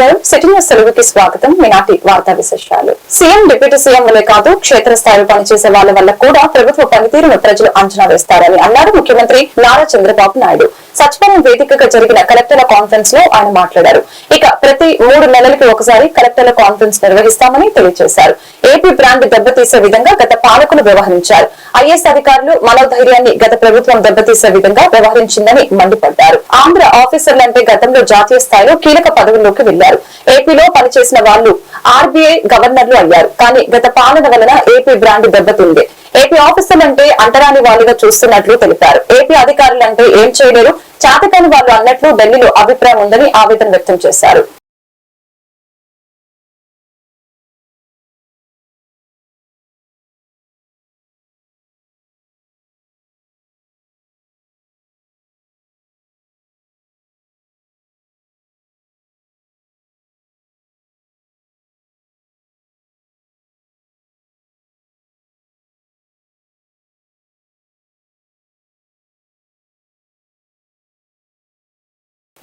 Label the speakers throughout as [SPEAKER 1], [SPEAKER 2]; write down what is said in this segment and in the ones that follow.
[SPEAKER 1] నమస్కారం. City news తెలుగుకి స్వాగతం. మీ నాటి వార్తా విశేషాలు. సీఎం డిప్యూటీ సీఎం వల్లే కాదు క్షేత్రస్థాయిలో పనిచేసే వాళ్ళ వల్ల కూడా ప్రభుత్వ పనితీరును ప్రజలు అంచనా వేస్తారని అన్నారు ముఖ్యమంత్రి నారా చంద్రబాబు నాయుడు. సచివాలయం వేదికగా జరిగిన కలెక్టర్ల కాన్ఫరెన్స్లో ఆయన మాట్లాడారు. ఇక ప్రతి మూడు నెలలకి ఒకసారి కలెక్టర్ల కాన్ఫరెన్స్ నిర్వహిస్తామని తెలియజేశారు. ఏపీ బ్రాండ్ దెబ్బతీసే విధంగా గత పాలకులు వ్యవహరించారు. ఐఏఎస్ అధికారులు మనోధైర్యాన్ని గత ప్రభుత్వం దెబ్బతీసే విధంగా వ్యవహరించిందని మండిపడ్డారు. ఆంధ్ర ఆఫీసర్లంటే గతంలో జాతీయ స్థాయిలో కీలక పదవుల్లోకి వెళ్ళారు ఏపీలో పనిచేసిన వాళ్ళు ఆర్బీఐ గవర్నర్లు అయ్యారు. కానీ గత పాలన వలన ఏపీ బ్రాండ్ దెబ్బతింది. ఏపీ ఆఫీసర్లంటే అంటరాని వాళ్ళుగా చూస్తున్నట్లు తెలిపారు. ఏపీ అధికారులంటే ఏం చేయలేరు. చాతకాని వాళ్ళు అన్నట్లు ఢిల్లీలో అభిప్రాయం ఉందని ఆవేదన వ్యక్తం చేశారు.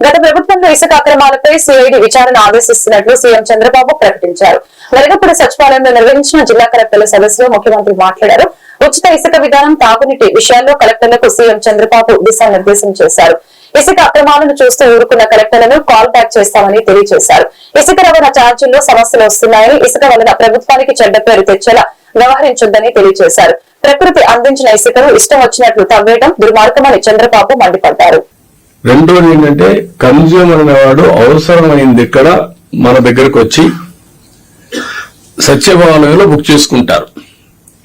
[SPEAKER 1] గత ప్రభుత్వంలో ఇసుక అక్రమాలపై సిఐడి విచారణ ఆదేశిస్తున్నట్లు సీఎం చంద్రబాబు ప్రకటించారు. వెలగపూడి సచివాలయంలో నిర్వహించిన జిల్లా కలెక్టర్ల సదస్సులో ముఖ్యమంత్రి మాట్లాడారు. ఉచిత ఇసుక విధానం తాగునీటి విషయాల్లో కలెక్టర్లకు సీఎం చంద్రబాబు దిశానిర్దేశం చేశారు. ఇసుక అక్రమాలను చూస్తూ ఊరుకున్న కలెక్టర్లను కాల్ బ్యాక్ చేస్తామని తెలియజేశారు. ఇసుక రవాణా ఛార్జీల్లో సమస్యలు వస్తున్నాయని ఇసుక వలన ప్రభుత్వానికి చెడ్డ పేరు తెచ్చేలా వ్యవహరించొద్దని తెలియజేశారు. ప్రకృతి అందించిన ఇసుకను ఇష్టం వచ్చినట్లు తవ్వేయడం దుర్మార్గమని చంద్రబాబు మండిపడ్డారు.
[SPEAKER 2] రెండోది ఏంటంటే కన్జ్యూమర్ అనేవాడు అవసరమైంది ఇక్కడ మన దగ్గరకు వచ్చి సత్యభావనలో బుక్ చేసుకుంటారు.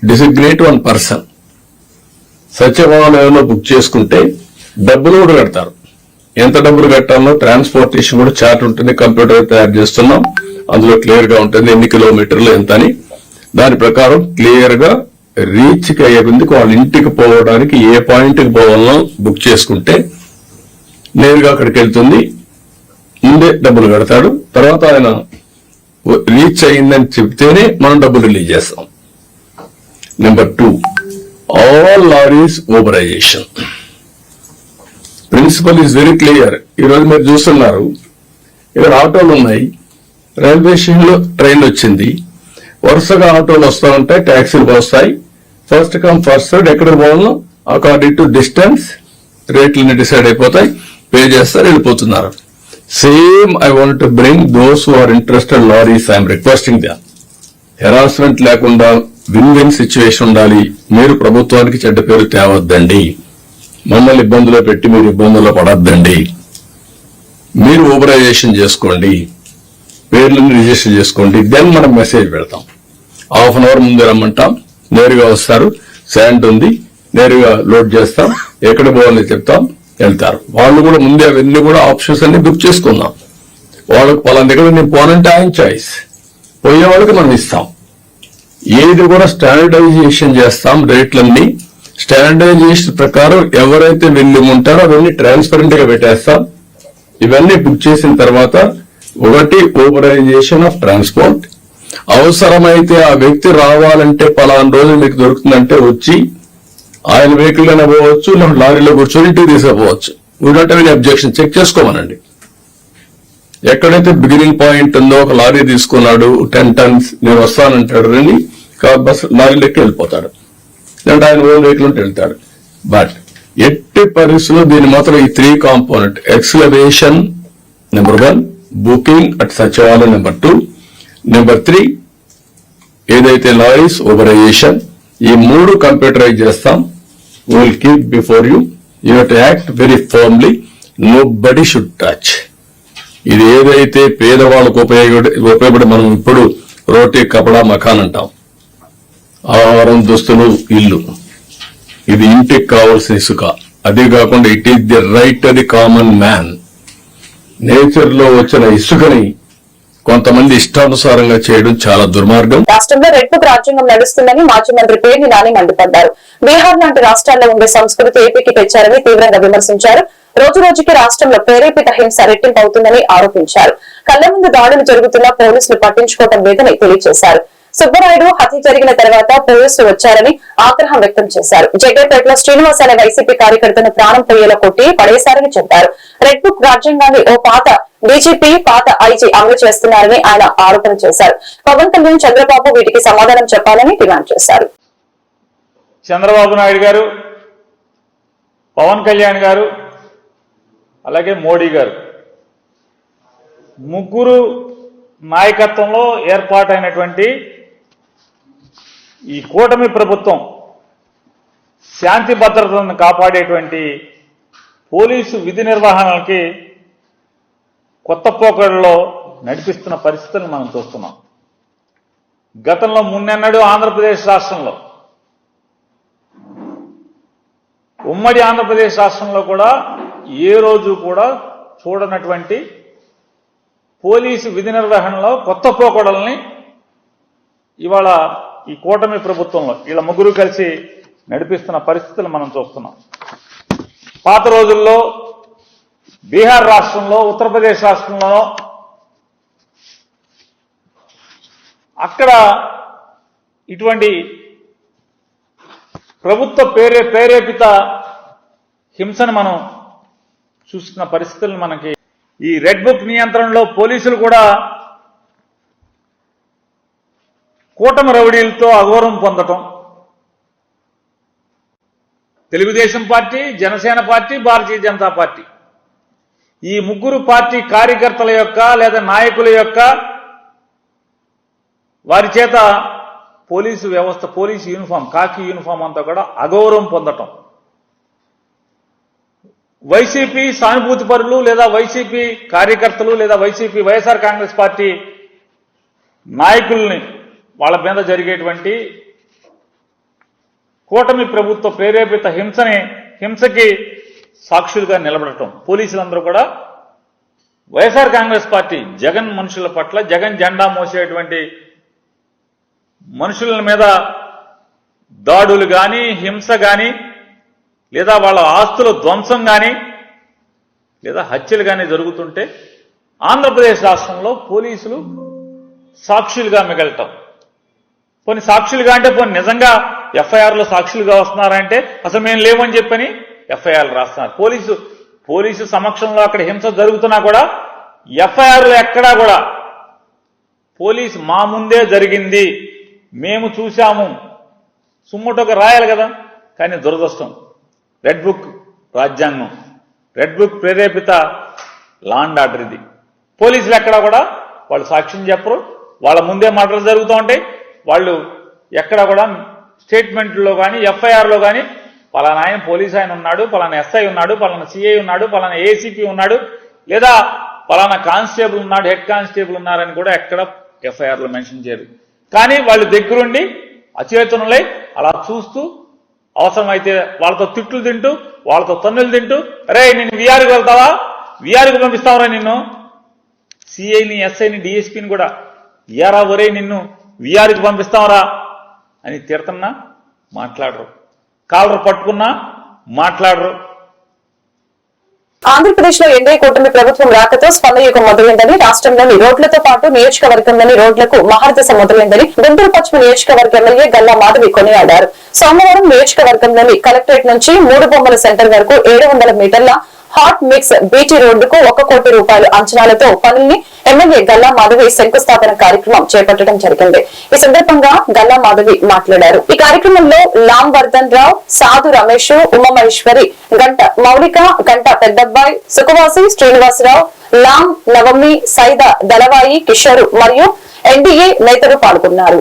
[SPEAKER 2] Designate one person. సత్యభావనలో బుక్ చేసుకుంటే డబ్బులు కూడా కడతారు. ఎంత డబ్బులు కట్టాలో ట్రాన్స్పోర్టేషన్ కూడా చార్ట్ ఉంటుంది కంప్యూటర్ తయారు చేస్తున్నాం. అందులో క్లియర్గా ఉంటుంది ఎన్ని కిలోమీటర్లు ఎంత అని. దాని ప్రకారం క్లియర్గా రీచ్కి అయ్యే వాళ్ళ ఇంటికి పోవడానికి ఏ పాయింట్కి పోవాలనో పోవాలో బుక్ చేసుకుంటే నేరుగా అక్కడికి వెళ్తుంది ముందే డబ్బులు కడతాడు. తర్వాత ఆయన రీచ్ అయిందని చెప్తేనే మనం డబ్బులు రిలీజ్ చేస్తాం. Number two all lorries authorisation principle is very clear ఈ రోజు మీరు చూస్తున్నారు. ఇక్కడ ఆటోలు ఉన్నాయి. రైల్వే స్టేషన్లో ట్రైన్ వచ్చింది. వరుసగా ఆటోలు వస్తూ ఉంటాయి ట్యాక్సీలు వస్తాయి. ఫస్ట్ కమ్ ఫస్ట్ సర్డ్ ఎక్కడ పోవాలో? అకార్డింగ్ టు డిస్టెన్స్ రేట్లన్నీ డిసైడ్ అయిపోతాయి. పే చేస్తారు వెళ్ళిపోతున్నారు. Same I want to bring those who are interested lorries I'm requesting the harassment లేకుండా విన్ విన్ సిచ్యువేషన్ ఉండాలి. మీరు ప్రభుత్వానికి చెడ్డ పేరు తేవద్దండి. మమ్మల్ని ఇబ్బందులో పెట్టి మీరు ఇబ్బందుల్లో పడద్దండి. మీరు ఓబరైజేషన్ చేసుకోండి. పేర్లను రిజిస్టర్ చేసుకోండి. దెన్ మనం మెసేజ్ పెడతాం. హాఫ్ అన్ అవర్ ముందు రమ్మంటాం. నేరుగా వస్తారు. శాండ్ ఉంది. నేరుగా లోడ్ చేస్తాం. ఎక్కడ పోవాలో చెప్తాం. వెళ్తారు. వాళ్ళు కూడా ముందే అవన్నీ కూడా ఆప్షన్స్ అన్ని బుక్ చేసుకుందాం. వాళ్ళకి వాళ్ళ దగ్గర నేను పోనంటే ఆయన చాయిస్ పోయే వాళ్ళకి మనం ఇస్తాం. ఏది కూడా స్టాండర్డైజేషన్ చేస్తాం రేట్లన్నీ. స్టాండర్డైజేషన్ ప్రకారం ఎవరైతే వెళ్ళి ఉంటారో అవన్నీ ట్రాన్స్పరెంట్గా పెట్టేస్తాం. ఇవన్నీ బుక్ చేసిన తర్వాత ఒకటి ఓబరైజేషన్ ఆఫ్ ట్రాన్స్పోర్ట్ అవసరమైతే ఆ వ్యక్తి రావాలంటే పలానా రోజులు మీకు దొరుకుతుందంటే వచ్చి ఆయన వెహికల్ అయినా పోవచ్చు లేకపోతే లారీలో కూర్చొని ఇంటికి తీసుకుపోవచ్చు. We don't have objection check చేసుకోమనండి. ఎక్కడైతే బిగినింగ్ పాయింట్ ఉందో ఒక లారీ తీసుకున్నాడు టెన్ టన్స్ నేను వస్తానంటాడు రండి బస్ బస్ ఎక్కి వెళ్ళిపోతాడు. లేదంటే ఆయన ఓన్ వెహికల్ ఉంటే వెళ్తాడు. బట్ ఎట్టి పరిస్థితుల్లో దీని మాత్రం ఈ three component excavation number one booking at sachivalayam number two number three ఏదైతే లారీస్ ఓబరైజేషన్ ఈ మూడు కంప్యూటరైజ్ చేస్తాం. Will keep before you you to act very firmly nobody should touch ఇది ఏదైతే పేదవాళ్ళకు ఉపయోగ ఉపయోగపడి మనం ఇప్పుడు రోటీ కపడా మకాన్ అంటాం. ఆహారం దుస్తులు ఇల్లు. ఇది ఇంటికి కావాల్సిన ఇసుక. అదే కాకుండా it is the right the common man నేచర్లో వచ్చిన ఇసుకని కొంతమంది ఇష్టానుసారంగా చేయడం చాలా దుర్మార్గం.
[SPEAKER 1] రాష్ట్రంలో రెడ్ బుక్ రాజ్యాంగం నడుస్తుందని మాజీ మంత్రి పేర్ని నాని మండిపడ్డారు. బీహార్ లాంటి రాష్ట్రాల్లో ఉండే సంస్కృతి ఏపీకి తెచ్చారని తీవ్రంగా విమర్శించారు. రోజు రోజుకి రాష్ట్రంలో ప్రేరేపిత హింస రెట్టింపు అవుతుందని ఆరోపించారు. కళ్ళ ముందు దాడులు జరుగుతున్నా పోలీసులు పట్టించుకోవడం లేదని తెలియజేశారు. సుబ్బరాయుడు హత్య జరిగిన తర్వాత పోలీసులు వచ్చారని ఆగ్రహం వ్యక్తం చేశారు. జగ్గేపేటలో శ్రీనివాస్ అనే వైసీపీ కార్యకర్తను ప్రాణం పోయేలా కొట్టి పడేశారని చెప్పారు. రెడ్ బుక్ రాజ్యాంగాన్ని ఓ పాత డీజీపీ పాత ఐజీ అమలు చేస్తున్నారని ఆయన ఆరోపణ చేశారు. పవన్ కళ్యాణ్ చంద్రబాబు వీటికి సమాధానం చెప్పాలని డిమాండ్ చేశారు.
[SPEAKER 3] చంద్రబాబు నాయుడు గారు పవన్ కళ్యాణ్ గారు అలాగే మోడీ గారు. ముగ్గురు నాయకత్వంలో ఏర్పాటైనటువంటి ఈ కూటమి ప్రభుత్వం శాంతి భద్రతలను కాపాడేటువంటి పోలీసు విధి నిర్వహణలకి కొత్త పోకడలో నడిపిస్తున్న పరిస్థితులను మనం చూస్తున్నాం. గతంలో మున్నెన్నడూ ఆంధ్రప్రదేశ్ రాష్ట్రంలో ఉమ్మడి ఆంధ్రప్రదేశ్ రాష్ట్రంలో కూడా ఏ రోజు కూడా చూడనటువంటి పోలీసు విధి నిర్వహణలో కొత్త పోకడల్ని ఇవాళ ఈ కూటమి ప్రభుత్వంలో వీళ్ళ ముగ్గురు కలిసి నడిపిస్తున్న పరిస్థితులు మనం చూస్తున్నాం. పాత రోజుల్లో బీహార్ రాష్ట్రంలో ఉత్తరప్రదేశ్ రాష్ట్రంలో అక్కడ ఇటువంటి ప్రభుత్వ ప్రేరే ప్రేరేపిత హింసను మనం చూస్తున్న పరిస్థితులను మనకి ఈ రెడ్ బుక్ నియంత్రణలో పోలీసులు కూడా కూటమి రౌడీలతో అఘోరం పొందటం. Telugu Desam party Janasena party Bharatiya Janata party. ఈ ముగ్గురు పార్టీ కార్యకర్తల యొక్క లేదా నాయకుల యొక్క వారి చేత పోలీసు వ్యవస్థ పోలీసు యూనిఫామ్ కాకి యూనిఫామ్ అంతా కూడా అగౌరవం పొందటం. వైసీపీ సానుభూతి పరులు లేదా వైసీపీ కార్యకర్తలు లేదా వైసీపీ వైఎస్ఆర్ కాంగ్రెస్ పార్టీ నాయకుల్ని వాళ్ళ మీద జరిగేటువంటి కూటమి ప్రభుత్వ ప్రేరేపిత హింసని హింసకి సాక్షులుగా నిలబడటం. పోలీసులందరూ కూడా వైఎస్ఆర్ కాంగ్రెస్ పార్టీ జగన్ మనుషుల పట్ల జగన్ జెండా మోసేటువంటి మనుషుల మీద దాడులు కానీ హింస కానీ లేదా వాళ్ళ ఆస్తుల ధ్వంసం కానీ లేదా హత్యలు కానీ జరుగుతుంటే ఆంధ్రప్రదేశ్ రాష్ట్రంలో పోలీసులు సాక్షులుగా మిగలటం. కొన్ని సాక్షులుగా అంటే కొన్ని నిజంగా ఎఫ్ఐఆర్లో సాక్షులుగా వస్తున్నారంటే అసలు మేము లేవని చెప్పని ఎఫ్ఐఆర్లు రాస్తున్నారు. పోలీసు పోలీసు సమక్షంలో అక్కడ హింస జరుగుతున్నా కూడా ఎఫ్ఐఆర్లు ఎక్కడా కూడా పోలీస్ మా ముందే జరిగింది మేము చూశాము. సుమ్మటోకి రాయాలి కదా కానీ దురదృష్టం. రెడ్ బుక్ రాజ్యాంగం రెడ్ బుక్ ప్రేరేపిత లాండ్ ఆర్డర్ ఇది. పోలీసులు ఎక్కడా కూడా వాళ్ళు సాక్ష్యం చెప్పరు వాళ్ళ ముందే మాటలు జరుగుతూ ఉంటాయి వాళ్ళు ఎక్కడ కూడా స్టేట్మెంట్లో కానీ ఎఫ్ఐఆర్లో కానీ పలానా ఆయన పోలీస్ ఆయన ఉన్నాడు పలానా ఎస్ఐ ఉన్నాడు పలానా సిఐ ఉన్నాడు పలానా ఏసీపీ ఉన్నాడు లేదా పలానా కానిస్టేబుల్ ఉన్నాడు హెడ్ కానిస్టేబుల్ ఉన్నారని కూడా ఎక్కడ ఎఫ్ఐఆర్లో మెన్షన్ చేయరు. కానీ వాళ్ళు దగ్గరుండి అచేతనులై అలా చూస్తూ అవసరమైతే వాళ్ళతో తిట్లు తింటూ వాళ్ళతో తన్నులు తింటూ అరే నేను విఆర్కి వెళ్తావా? విఆర్కి పంపిస్తావురా నిన్ను? సిఐని ఎస్ఐని డిఎస్పీని కూడా ఎరా ఒరే నిన్ను విఆర్కి పంపిస్తావరా? అని తిడుతున్నా మాట్లాడరు. కాలర్ పట్టుకున్నా మాట్లాడరు.
[SPEAKER 1] ఆంధ్రప్రదేశ్లో ఎన్డీఏ కూటమి ప్రభుత్వం రాకతో స్పందయుగం మొదలైందని రాష్ట్రంలోని రోడ్లతో పాటు నియోజకవర్గంలోని రోడ్లకు మహారదశ మొదలైందని గుంటూరు పశ్చిమ నియోజకవర్గ ఎమ్మెల్యే గల్లా మాధవి కొనియాడారు. సోమవారం నియోజకవర్గంలోని కలెక్టరేట్ నుంచి మూడు బొమ్మల సెంటర్ వరకు ఏడు వందల మీటర్ల హాట్ మిక్స్ బీటీ రోడ్డుకు ఒక కోటి రూపాయలు అంచనాలతో పనుల్ని ఎమ్మెల్యే గల్లా మాధవి శంకుస్థాపన కార్యక్రమం చేపట్టడం జరిగింది ఈ సందర్భంగా గల్లా మాధవి మాట్లాడారు ఈ కార్యక్రమంలో లామ్ వర్ధన్ రావు సాధు రమేష్ ఉమామహేశ్వరి గంట మౌలిక గంట పెద్దబ్బాయి సుఖవాసి శ్రీనివాసరావు లామ్ నవమి సైద దళవాయి కిషోర్ మరియు ఎన్డీఏ నేతలు పాల్గొన్నారు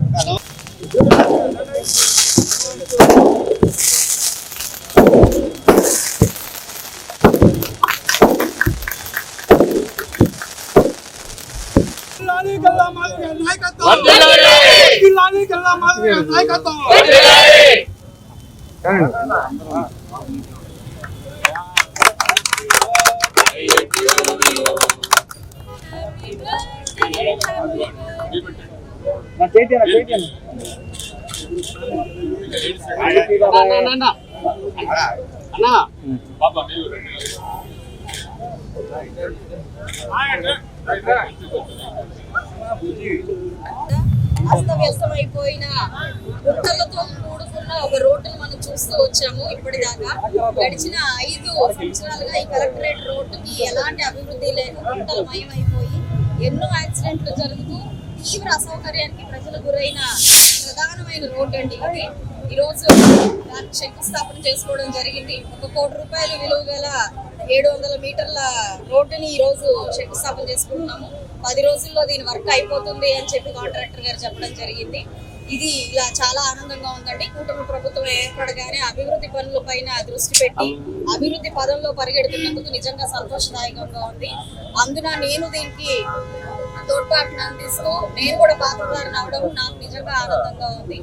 [SPEAKER 4] జిల్లాని గల్లా మాధవి గారి నాయకత్వం జిల్లాని గల్లా మాధవి గారి నాయకత్వం
[SPEAKER 5] అస్తవ్యస్తమైపోయిన గుట్టలతో కూడుకున్న ఒక రోడ్డును మనం చూస్తూ వచ్చాము ఇప్పటిదాకా. గడిచిన ఐదు సంవత్సరాలుగా ఈ కలెక్టరేట్ రోడ్డుకి ఎలాంటి అభివృద్ధి లేక గుట్టలమయమైపోయి ఎన్నో యాక్సిడెంట్లు జరుగుతూ తీవ్ర అసౌకర్యానికి ప్రజలు గురైన ప్రధానమైన రోడ్డు అండి ఇది. ఈరోజు దానికి శంకుస్థాపన చేసుకోవడం జరిగింది. ఒక కోటి రూపాయల విలువ గల ఏడు వందల మీటర్ల రోడ్డుని ఈ రోజు శంకుస్థాపన చేసుకుంటున్నాము. పది రోజుల్లో దీని వర్క్ అయిపోతుంది అని చెప్పి కాంట్రాక్టర్ గారు చెప్పడం జరిగింది. ఇది ఇలా చాలా ఆనందంగా ఉందండి. కూటమి ప్రభుత్వం ఏర్పడగానే అభివృద్ధి పనుల పైన దృష్టి పెట్టి అభివృద్ధి పదంలో పరిగెడుతున్నందుకు నిజంగా సంతోషదాయకంగా ఉంది. అందున నేను దీనికి తోడ్పాటును అందిస్తూ నేను కూడా పాత్రదారిని అవడం నాకు నిజంగా ఆనందంగా ఉంది.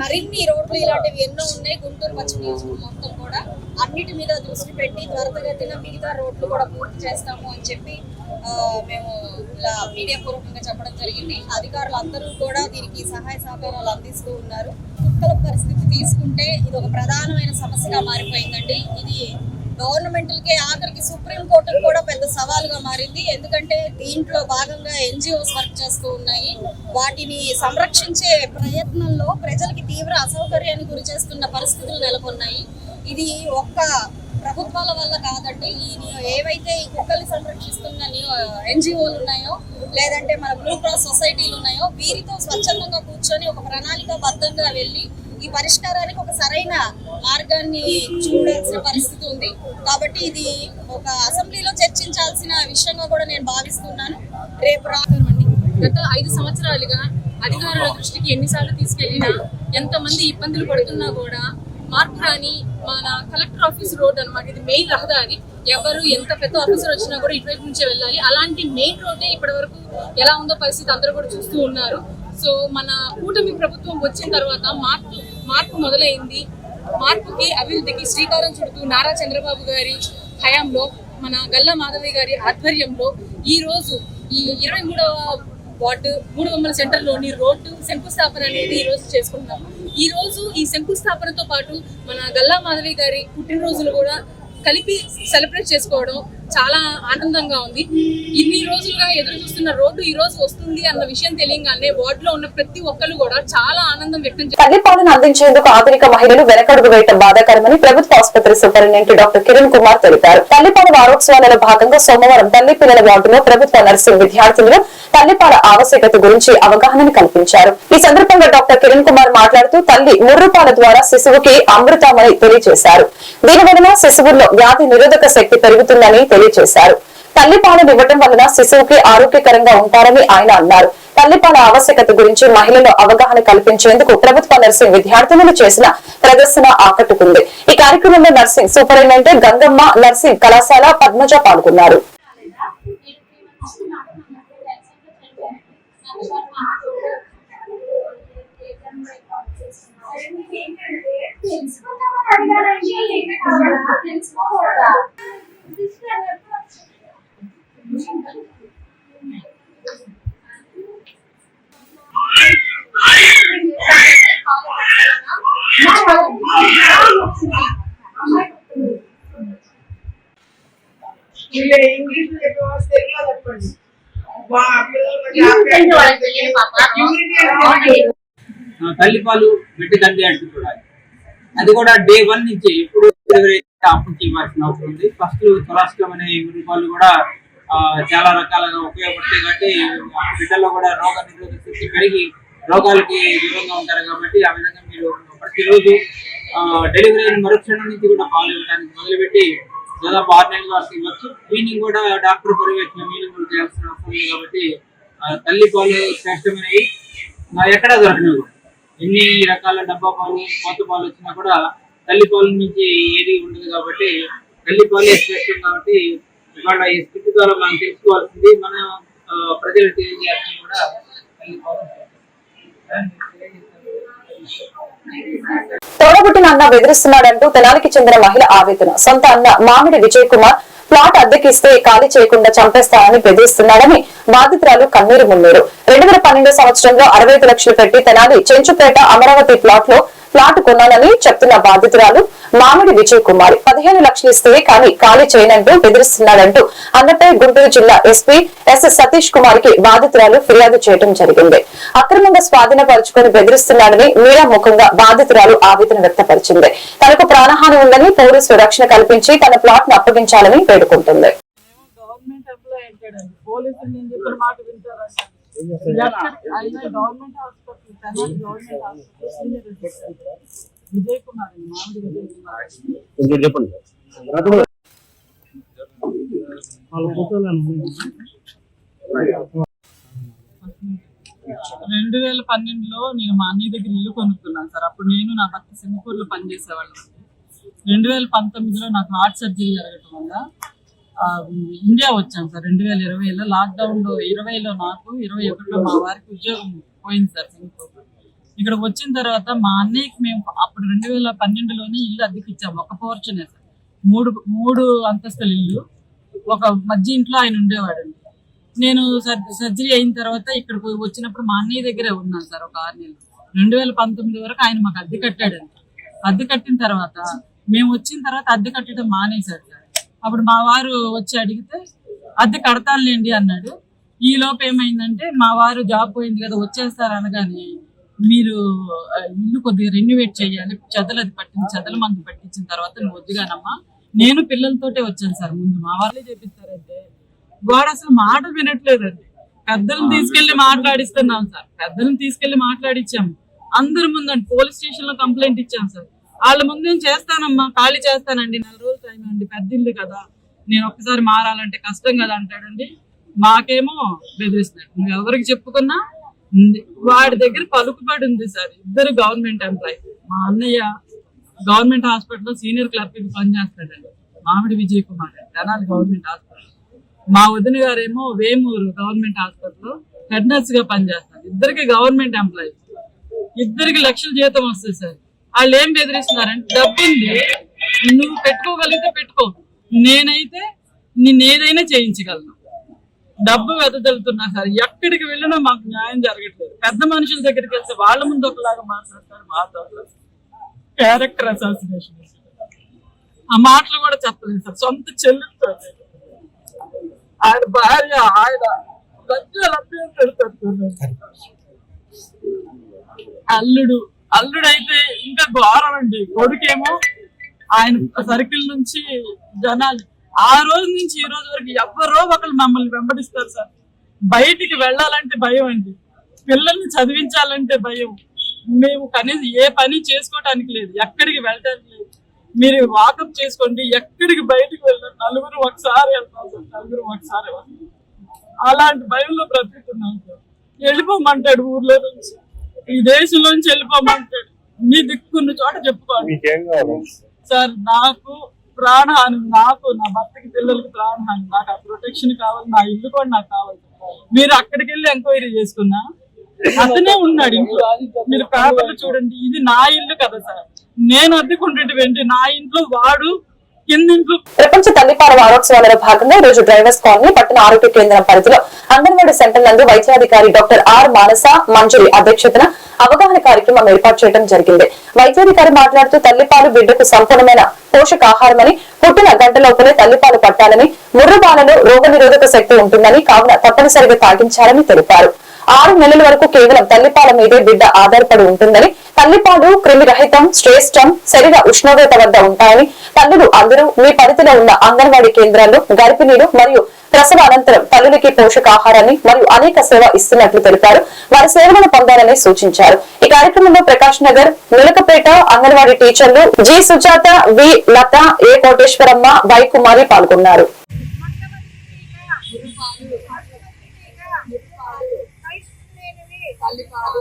[SPEAKER 5] మరిన్ని రోడ్లు ఇలాంటివి ఎన్నో ఉన్నాయి. గుంటూరు పశ్చిమ నియోజకవర్గం మొత్తం కూడా. అన్నిటి మీద దృష్టి పెట్టి త్వరతగతిన మిగతా రోడ్లు కూడా పూర్తి చేస్తాము అని చెప్పి మేము ఇలా మీడియా పూర్వకంగా చెప్పడం జరిగింది. అధికారులు అందరూ కూడా దీనికి సహాయ సహకారాలు అందిస్తూ ఉన్నారు. కుక్కల పరిస్థితి తీసుకుంటే ఇది ఒక ప్రధానమైన సమస్యగా మారిపోయిందండి. ఇది గవర్నమెంట్లకి ఆఖరికి సుప్రీంకోర్టుకు కూడా పెద్ద సవాలుగా మారింది. ఎందుకంటే దీంట్లో భాగంగా ఎన్జిఓస్ వర్క్ చేస్తూ ఉన్నాయి. వాటిని సంరక్షించే ప్రయత్నంలో ప్రజలకి తీవ్ర అసౌకర్యానికి గురి చేస్తున్న పరిస్థితులు నెలకొన్నాయి. ఇది ఒక్క ప్రభుత్వాల వల్ల కాదండి ఈ ఏవైతే ఈ కుక్కల్ని సంరక్షిస్తున్న ఎన్జిఓలు ఉన్నాయో లేదంటే మన బ్లూ క్రాస్ సొసైటీలు ఉన్నాయో వీరితో స్వచ్ఛందంగా కూర్చొని ఒక ప్రణాళిక బద్ధంగా వెళ్ళి ఈ పరిష్కారానికి ఒక సరైన మార్గాన్ని చూడాల్సిన పరిస్థితి ఉంది. కాబట్టి ఇది ఒక అసెంబ్లీలో చర్చించాల్సిన విషయంగా కూడా నేను భావిస్తున్నాను. రేపు
[SPEAKER 3] రాకండి గత ఐదు సంవత్సరాలుగా అధికారుల దృష్టికి ఎన్నిసార్లు తీసుకెళ్ళినా ఎంతమంది ఇబ్బందులు పడుతున్నా కూడా మార్పు రాని మన కలెక్టర్ ఆఫీస్ రోడ్ అన్నమాట. ఇది మెయిన్ రహదారి. ఎవరు ఎంత పెద్ద ఆఫీసర్ వచ్చినా కూడా ఇటువైపు నుంచే వెళ్ళాలి. అలాంటి మెయిన్ రోడ్డే ఇప్పటి వరకు ఎలా ఉందో పరిస్థితి అందరూ కూడా చూస్తూ ఉన్నారు. సో మన కూటమి ప్రభుత్వం వచ్చిన తర్వాత మార్పు మార్పు మొదలైంది. మార్పుకి అభివృద్ధికి శ్రీకారం చుడుతూ నారా చంద్రబాబు గారి హయాంలో మన గల్లా మాధవి గారి ఆధ్వర్యంలో ఈ రోజు ఈ ఇరవై మూడవ వార్డు మూడు వందల సెంటర్లోని రోడ్డు శంకుస్థాపన అనేది ఈ రోజు చేసుకుంటున్నాం. ఈ రోజు ఈ శంకుస్థాపనతో పాటు మన గల్లా మాధవి గారి పుట్టినరోజులు కూడా కలిపి సెలబ్రేట్ చేసుకోవడం చాలా ఆనందంగా ఉంది. ఇన్ని రోజులుగా ఎదురు చూస్తున్న రోడ్డు ఈ రోజు వస్తుంది అన్న విషయం తెలియగానే వార్డులో ఉన్న ప్రతి ఒక్కరు కూడా చాలా ఆనందం వ్యక్తం చేశారు
[SPEAKER 1] తల్లిపాలను అందించేందుకు ఆధునిక మహిళలు వెనకడుగు వేయటం బాధాకరమని ప్రభుత్వ ఆసుపత్రి సూపరింటెండెంట్ డాక్టర్ కిరణ్ కుమార్ తెలిపారు. తల్లిపాల వారోత్సవాలలో భాగంగా సోమవారం తల్లి పిల్లల వార్డులో ప్రభుత్వ నర్సింగ్ విద్యార్థులు తల్లిపాల ఆవశ్యకత గురించి అవగాహన కల్పించారు. ఈ సందర్భంగా డాక్టర్ కిరణ్ కుమార్ మాట్లాడుతూ తల్లి ముర్రుపాల ద్వారా శిశువుకి అమృతమని తెలియజేశారు. దీని వలన శిశువుల్లో వ్యాధి నిరోధక శక్తి పెరుగుతుందని తెలియజేశారు తల్లిపాలను ఇవ్వటం వలన శిశువుకి ఆరోగ్యకరంగా ఉంటారని ఆయన అన్నారు. తల్లిపాల ఆవశ్యకత గురించి మహిళలు అవగాహన కల్పించేందుకు ప్రభుత్వ నర్సింగ్ విద్యార్థినులు చేసిన ప్రదర్శన ఆకట్టుకుంది. ఈ కార్యక్రమంలో నర్సింగ్ సూపరింటెండెంట్ గంగమ్మ నర్సింగ్ కళాశాల పద్మజ పాల్గొన్నారు.
[SPEAKER 6] వీళ్ళు ఇంగ్లీష్ తెలుగులో చెప్పండి.
[SPEAKER 7] తల్లిపాలు బిడ్డ తండ్రి అంటూ చూడాలి. అది కూడా డే వన్ నుంచి ఎప్పుడు ఎవరైతే అప్పుడు ఇవ్వాల్సిన అవసరం ఉంది ఫస్ట్ కొలాస్ట్రం అనే పాలు కూడా చాలా రకాలుగా ఉపయోగపడతాయి. కాబట్టి ఆ బిడ్డల్లో కూడా రోగ నిరోధక శక్తి పెరిగి రోగాలకి దూరంగా ఉంటారు కాబట్టి ఆ విధంగా మీరు ప్రతిరోజు డెలివరీ అయిన మరుక్షణం నుంచి కూడా పాలు ఇవ్వడానికి మొదలుపెట్టి దాదాపు ఆరు నెలల వరకు ఇవ్వచ్చు. వీనింగ్ కూడా డాక్టర్ పర్యవేక్షణ వీనింగ్ కూడా చేయాల్సిన అవసరం ఉంది కాబట్టి తల్లి పాలు శ్రేష్టమైనవి. ఆ, ఎక్కడా దొరకనివి ఎన్ని రకాల డబ్బా పాలు కొత్త పాలు వచ్చినా కూడా తల్లి పాల నుంచి ఏది ఉండదు కాబట్టి తల్లి పాలే శ్రేష్టం కాబట్టి ఇవాళ ఈ స్థితి ద్వారా మనం తెలుసుకోవాల్సింది మన ప్రజలు తెలియజేయాల్సింది కూడా
[SPEAKER 1] తోడబుట్టిన అన్న బెదిరిస్తున్నాడంటూ తెనాలికి చెందిన మహిళ ఆవేదన. సొంత అన్న మామిడి విజయ్ కుమార్ ప్లాట్ అద్దెకిస్తే ఖాళీ చేయకుండా చంపేస్తానని బెదిరిస్తున్నాడని బాధితురాలు కన్నీరు మున్నీరు. రెండు వేల సంవత్సరంలో అరవై లక్షలు పెట్టి తెనాలి చెంచుపేట అమరావతి ప్లాట్లో ప్లాట్ కొన్నానని చెప్తున్న బాధితురాలు మామిడి విజయ్ కుమార్. పదిహేను లక్షలు ఇస్తే కానీ ఖాళీ చేయనంటూ బెదిరిస్తున్నాడంటూ అన్నపై గుంటూరు జిల్లా ఎస్పీ ఎస్ సతీష్ కుమార్కి బాధితురాలు ఫిర్యాదు చేయడం జరిగింది. అక్రమంగా స్వాధీనపరుచుకుని బెదిరిస్తున్నాడని మీడియా ముఖంగా బాధితురాలు ఆవేదన వ్యక్తపరిచింది. తనకు ప్రాణహాని ఉందని పోలీసు రక్షణ కల్పించి తన ప్లాట్ను అప్పగించాలని వేడుకుంటుంది.
[SPEAKER 8] గవర్నమెంట్ విజయ్ కుమార్ రెండు వేల పన్నెండులో నేను మా అన్నయ్య దగ్గర ఇల్లు కొనుక్కున్నాను సార్. అప్పుడు నేను నా భర్త సింగపూర్లో పనిచేసేవాళ్ళం. రెండు వేల పంతొమ్మిదిలో నాకు హార్ట్ సర్జరీ జరగటం వల్ల ఇండియా వచ్చాను సార్. రెండు వేల ఇరవైలో లాక్డౌన్లో ఇరవైలో నాకు ఇరవై ఒకటిలో మా వారికి ఉద్యోగం పోయింది సార్ సింగపూర్లో ఇక్కడ వచ్చిన తర్వాత మా అన్నయ్యకి మేము అప్పుడు రెండు వేల పన్నెండులోనే ఇల్లు అద్దెకి ఇచ్చాము ఒక పోర్చునే సార్. మూడు మూడు అంతస్తుల ఇల్లు. ఒక మధ్య ఇంట్లో ఆయన ఉండేవాడండి. నేను సర్జరీ అయిన తర్వాత ఇక్కడికి వచ్చినప్పుడు మా అన్నయ్య దగ్గరే ఉన్నాను సార్ ఒక ఆరు నెలలు. రెండు వేల పంతొమ్మిది వరకు ఆయన మాకు అద్దె కట్టాడండి. అద్దె కట్టిన తర్వాత మేము వచ్చిన తర్వాత అద్దె కట్టడం మానేశాడు సార్. అప్పుడు మా వారు వచ్చి అడిగితే అద్దె కడతానులేండి అన్నాడు. ఈ లోపు ఏమైందంటే మా వారు జాబ్ పోయింది కదా వచ్చేస్తారు అనగానే మీరు ఇల్లు కొద్దిగా రెన్యువేట్ చేయాలి. చెదలు అది పట్టింది చెదల మందు పట్టించిన తర్వాత నువ్వు వద్దుగానమ్మా నేను పిల్లలతోటే వచ్చాను సార్ ముందు. మా వాళ్ళే చేపిస్తారంటే వాడు అసలు మాట వినట్లేదండి. పెద్దలను తీసుకెళ్ళి మాట్లాడిస్తున్నాం సార్. పెద్దలను తీసుకెళ్ళి మాట్లాడిచ్చాము. అందరి ముందండి పోలీస్ స్టేషన్లో కంప్లైంట్ ఇచ్చాం సార్. వాళ్ళ ముందు నేను చేస్తానమ్మా ఖాళీ చేస్తానండి. నెల రోజులు టైం అండి పెద్ద ఇల్లు కదా. నేను ఒక్కసారి మారాలంటే కష్టం కదా అంటాడండి. మాకేమో బెదిరిస్తున్నాడు నువ్వు ఎవరికి చెప్పుకున్నా వాడి దగ్గర పలుకుబడి ఉంది సార్. ఇద్దరు గవర్నమెంట్ ఎంప్లాయీ మా అన్నయ్య గవర్నమెంట్ హాస్పిటల్లో సీనియర్ క్లర్క్కి పనిచేస్తాడండి. Mamidi Vijay Kumar Tenali government hospital. మా వదిన గారేమో వేమూరు గవర్నమెంట్ హాస్పిటల్లో హెడ్ నర్స్గా పనిచేస్తారు. ఇద్దరికి గవర్నమెంట్ ఎంప్లాయీ ఇద్దరికి లక్షల జీతం వస్తుంది సార్. వాళ్ళు ఏం బెదిరిస్తున్నారంటే డబ్బు ఉంది. నువ్వు పెట్టుకోగలిగితే పెట్టుకో. నేనైతే నిన్ను ఏదైనా చేయించగలను. డబ్బు వెదజల్లుతున్నా సార్. ఎక్కడికి వెళ్ళినా మాకు న్యాయం జరగట్లేదు. పెద్ద మనుషుల దగ్గరికి వెళ్తే వాళ్ళ ముందు ఒకలాగా మాట్లాడతారు మాతో క్యారెక్టర్ అసాసినేషన్ ఆ మాటలు కూడా చెప్పలేదు సార్. సొంత చెల్లెలతో. ఆయన భార్య ఆయన అల్లుడు అల్లుడు అయితే ఇంకా ఘోరం అండి. కొడుకేమో ఆయన సర్కిల్ నుంచి జనాలు ఆ రోజు నుంచి ఈ రోజు వరకు ఎవరో ఒకరు మమ్మల్ని వెంబడిస్తారు సార్. బయటికి వెళ్ళాలంటే భయం అండి. పిల్లల్ని చదివించాలంటే భయం. మేము కనీసం ఏ పని చేసుకోవటానికి లేదు. ఎక్కడికి వెళ్ళటానికి లేదు. మీరు వాకప్ చేసుకోండి. ఎక్కడికి బయటికి వెళ్ళారు. నలుగురు ఒకసారి వెళ్తాం సార్. నలుగురు ఒకసారి అలాంటి భయంలో బ్రతుకుతున్నాం సార్. వెళ్ళిపోమంటాడు ఊర్లో నుంచి. ఈ దేశంలో నుంచి వెళ్ళిపోమంటాడు. నీ దిక్కున్న చోట చెప్పుకోండి. సార్ నాకు ప్రాణహాని నాకు నా భర్తకి పిల్లలకి ప్రాణహాని నాకు ఆ ప్రొటెక్షన్ కావాలి నా ఇల్లు కూడా నాకు కావాలి. మీరు అక్కడికి వెళ్ళి ఎంక్వైరీ చేసుకున్నా అతనే ఉన్నాడు ఇంట్లో. మీరు పేపర్లు చూడండి ఇది నా ఇల్లు కదా సార్. నేను అద్దెకుంటుంటే నా ఇంట్లో వాడు
[SPEAKER 1] ప్రపంచ తల్లిపాల వారోత్సవాలలో భాగంగా ఈ రోజు డ్రైవర్స్ కాలనీ పట్టణ ఆరోగ్య కేంద్రం పరిధిలో అంగన్వాడీ సెంటర్ నందు వైద్యాధికారి డాక్టర్ ఆర్ మానస మంజరి అధ్యక్షతన అవగాహన కార్యక్రమం ఏర్పాటు చేయడం జరిగింది. వైద్యాధికారి మాట్లాడుతూ తల్లిపాలు బిడ్డకు సంపూర్ణమైన పోషకాహారమని పుట్టిన గంటలోపలే తల్లిపాలు పట్టాలని ముర్రు బాలలో రోగ నిరోధక శక్తి ఉంటుందని కావున తప్పనిసరిగా తాగించాలని తెలిపారు. ఆరు నెలల వరకు కేవలం తల్లిపాల మీదే బిడ్డ ఆధారపడి ఉంటుందని తల్లిపాలు క్రిమి రహితం శ్రేష్టం శరీర ఉష్ణోగ్రత వద్ద ఉంటాయని తల్లులు అందరూ మీ పరిధిలో ఉన్న అంగన్వాడీ కేంద్రాల్లో గర్భిణీలు మరియు ప్రసవ అనంతరం తల్లులకి పోషకాహారాన్ని మరియు అనేక సేవ ఇస్తున్నట్లు తెలిపారు. వారి సేవలను పొందాలని సూచించారు. ఈ కార్యక్రమంలో ప్రకాష్ నగర్ నులకపేట అంగన్వాడీ టీచర్లు G Sujatha V Latha A Koteswaramma Y Kumari పాల్గొన్నారు.
[SPEAKER 5] తల్లిపాలు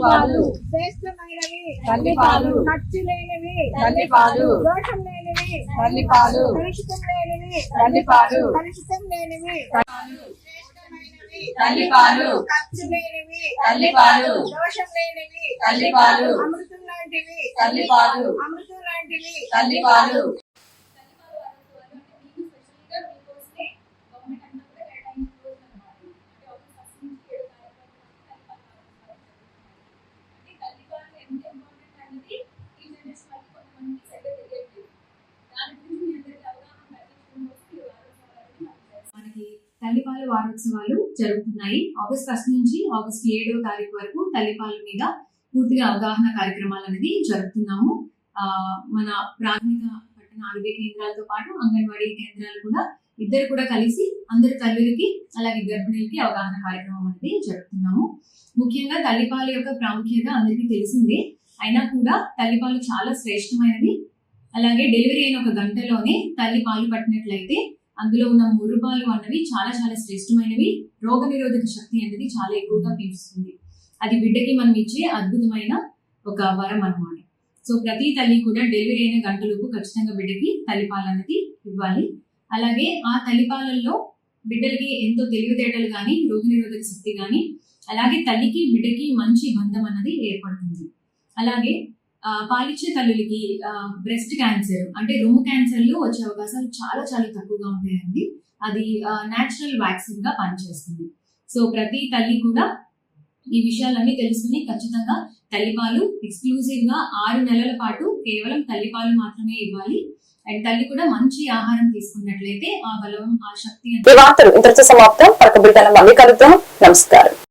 [SPEAKER 6] పాలు శ్రేష్టమైనవి తల్లిపాలు ఖర్చు లేనివి తల్లిపాలు దోషం లేనివి తల్లిపాలు కలుషితం లేనివి తల్లిపాలు కలుషితం లేనివి
[SPEAKER 5] తల్లిపాలు
[SPEAKER 6] ఖర్చు లేనివి
[SPEAKER 5] తల్లిపాలు
[SPEAKER 6] దోషం లేనివి
[SPEAKER 5] తల్లిపాలు
[SPEAKER 6] అమృతం లాంటివి
[SPEAKER 5] తల్లిపాలు
[SPEAKER 6] అమృతం లాంటివి
[SPEAKER 5] తల్లిపాలు
[SPEAKER 9] మనకి తల్లిపాల వారోత్సవాలు జరుగుతున్నాయి. ఆగస్ట్ ఫస్ట్ నుంచి ఆగస్ట్ ఏడవ తారీఖు వరకు తల్లిపాల మీద పూర్తిగా అవగాహన కార్యక్రమాలు అనేది జరుపుతున్నాము. ఆ, మన ప్రాథమిక పట్టణ ఆరోగ్య కేంద్రాలతో పాటు అంగన్వాడీ కేంద్రాలు కూడా ఇద్దరు కూడా కలిసి అందరి తల్లులకి అలాగే గర్భిణీలకి అవగాహన కార్యక్రమం అనేది జరుపుతున్నాము. ముఖ్యంగా తల్లిపాల యొక్క ప్రాముఖ్యత అందరికీ తెలిసిందే. అయినా కూడా తల్లిపాలు చాలా శ్రేష్టమైనవి. అలాగే డెలివరీ అయిన ఒక గంటలోనే తల్లి పాలు పట్టినట్లయితే అందులో ఉన్న మురుపాలు అన్నవి చాలా చాలా శ్రేష్టమైనవి. రోగ నిరోధక శక్తి అనేది చాలా ఎక్కువగా పెంచుతుంది అది బిడ్డకి మనం ఇచ్చే అద్భుతమైన ఒక వరం అనమాట సో ప్రతి తల్లి కూడా డెలివరీ అయిన గంటలకు ఖచ్చితంగా బిడ్డకి తల్లిపాలు అనేది ఇవ్వాలి. అలాగే ఆ తల్లిపాలల్లో బిడ్డలకి ఎంతో తెలివితేటలు కానీ రోగ నిరోధక శక్తి కానీ అలాగే తల్లికి బిడ్డకి మంచి బంధం అన్నది ఏర్పడుతుంది. అలాగే పాలిచ్చే తల్లులకి బ్రెస్ట్ క్యాన్సర్ అంటే రొమ్ము క్యాన్సర్లు వచ్చే అవకాశాలు చాలా చాలా తక్కువగా ఉంటాయండి. అది న్యాచురల్ వ్యాక్సిన్గా పనిచేస్తుంది. సో ప్రతి తల్లి కూడా ఈ విషయాలన్నీ తెలుసుకుని ఖచ్చితంగా తల్లిపాలు ఎక్స్క్లూజివ్గా ఆరు నెలల పాటు కేవలం తల్లిపాలు మాత్రమే ఇవ్వాలి. అండ్ తల్లి కూడా మంచి ఆహారం తీసుకున్నట్లయితే ఆ బలం ఆ శక్తి
[SPEAKER 1] ఈ వార్తలు ఇంతటితో సమాప్తం. పక్క మళ్ళీ కలుద్దాం. నమస్కారం.